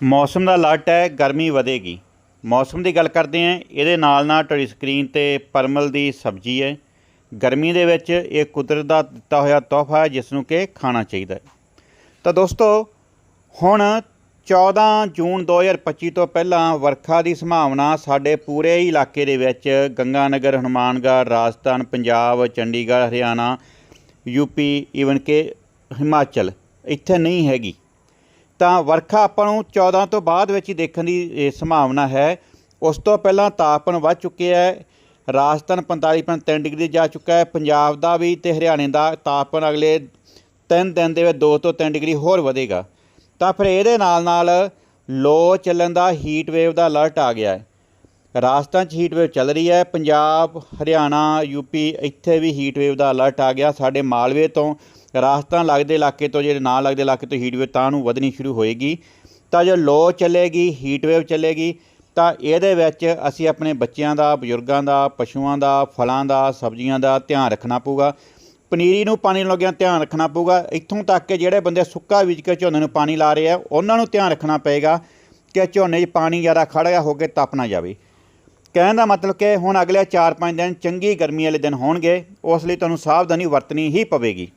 ਮੌਸਮ ਦਾ ਅਲਰਟ ਹੈ, ਗਰਮੀ ਵਧੇਗੀ। ਮੌਸਮ ਦੀ ਗੱਲ ਕਰਦੇ ਹਾਂ, ਇਹਦੇ ਨਾਲ ਨਾਲ ਤੁਹਾਡੀ ਸਕਰੀਨ ਤੇ ਪਰਮਲ ਦੀ ਸਬਜ਼ੀ ਹੈ। ਗਰਮੀ ਦੇ ਵਿੱਚ ਇਹ ਕੁਦਰਤ ਦਾ ਦਿੱਤਾ ਹੋਇਆ ਤੋਹਫਾ ਹੈ ਜਿਸ ਨੂੰ ਕਿ ਖਾਣਾ ਚਾਹੀਦਾ ਹੈ। ਤਾਂ ਦੋਸਤੋ, ਹੁਣ 14 ਜੂਨ 2025 ਤੋਂ ਪਹਿਲਾਂ ਵਰਖਾ ਦੀ ਸੰਭਾਵਨਾ ਸਾਡੇ ਪੂਰੇ ਇਲਾਕੇ ਦੇ ਵਿੱਚ ਗੰਗਾਨਗਰ, ਹਨੂਮਾਨਗੜ੍ਹ, ਰਾਜਸਥਾਨ, ਪੰਜਾਬ, ਚੰਡੀਗੜ੍ਹ, ਹਰਿਆਣਾ ਯੂਪੀ ਈਵਨ ਕਿ ਹਿਮਾਚਲ, ਇੱਥੇ ਨਹੀਂ ਹੈਗੀ। ਤਾਂ ਵਰਖਾ ਆਪਾਂ ਨੂੰ 14 ਤੋਂ ਬਾਅਦ ਵਿੱਚ ਹੀ ਦੇਖਣ ਦੀ ਸੰਭਾਵਨਾ ਹੈ। ਉਸ ਤੋਂ ਪਹਿਲਾਂ ਤਾਪਮਾਨ ਵੱਧ ਚੁੱਕਿਆ ਹੈ, ਰਾਜਸਥਾਨ 45.3 ਡਿਗਰੀ ਜਾ ਚੁੱਕਾ ਹੈ, ਪੰਜਾਬ ਦਾ ਵੀ ਤੇ ਹਰਿਆਣੇ ਦਾ ਤਾਪਮਾਨ ਅਗਲੇ ਤਿੰਨ ਦਿਨ ਦੇ ਵਿੱਚ 2 ਤੋਂ 3 ਡਿਗਰੀ ਹੋਰ ਵਧੇਗਾ। ਤਾਂ ਫਿਰ ਇਹਦੇ ਨਾਲ ਨਾਲ ਲੋ ਚੱਲਣ ਦਾ ਹੀਟ ਵੇਵ ਦਾ ਅਲਰਟ ਆ ਗਿਆ ਹੈ। ਰਾਜਸਥਾਨ 'ਚ ਹੀਟ ਵੇਵ ਚੱਲ ਰਹੀ ਹੈ। ਪੰਜਾਬ, ਹਰਿਆਣਾ ਯੂਪੀ ਇੱਥੇ ਵੀ ਹੀਟ ਵੇਵ ਦਾ ਅਲਰਟ ਆ ਗਿਆ ਸਾਡੇ ਮਾਲਵੇ ਤੋਂ। ਰਾਜਸਥਾਨ ਲੱਗਦੇ ਇਲਾਕੇ ਤੋਂ, ਜਿਹੜੇ ਨਾਲ ਲੱਗਦੇ ਇਲਾਕੇ ਤੋਂ ਹੀਟ ਵੇਵ ਤਾਂ ਨੂੰ ਵਧਣੀ ਸ਼ੁਰੂ ਹੋਏਗੀ। ਤਾਂ ਜੋ ਲੋ ਚੱਲੇਗੀ ਹੀਟ ਵੇਵ ਚੱਲੇਗੀ, ਤਾਂ ਇਹਦੇ ਵਿੱਚ ਅਸੀਂ ਆਪਣੇ ਬੱਚਿਆਂ ਦਾ, ਬਜ਼ੁਰਗਾਂ ਦਾ, ਪਸ਼ੂਆਂ ਦਾ, ਫਲਾਂ ਦਾ, ਸਬਜ਼ੀਆਂ ਦਾ ਧਿਆਨ ਰੱਖਣਾ ਪਊਗਾ। ਪਨੀਰੀ ਨੂੰ ਪਾਣੀ ਲੱਗਿਆ ਧਿਆਨ ਰੱਖਣਾ ਪਊਗਾ। ਇੱਥੋਂ ਤੱਕ ਕਿ ਜਿਹੜੇ ਬੰਦੇ ਸੁੱਕਾ ਬੀਜ ਕੇ ਝੋਨੇ ਨੂੰ ਪਾਣੀ ਲਾ ਰਹੇ ਆ, ਉਹਨਾਂ ਨੂੰ ਧਿਆਨ ਰੱਖਣਾ ਪਏਗਾ ਕਿ ਝੋਨੇ 'ਚ ਪਾਣੀ ਜ਼ਿਆਦਾ ਖੜ੍ਹਾ ਹੋ ਕੇ ਤਪ ਨਾ ਜਾਵੇ। ਕਹਿਣ ਦਾ ਮਤਲਬ ਕਿ ਹੁਣ ਅਗਲੇ 4-5 ਦਿਨ ਚੰਗੀ ਗਰਮੀ ਵਾਲੇ ਦਿਨ ਹੋਣਗੇ, ਉਸ ਲਈ ਤੁਹਾਨੂੰ ਸਾਵਧਾਨੀ ਵਰਤਣੀ ਹੀ ਪਵੇਗੀ।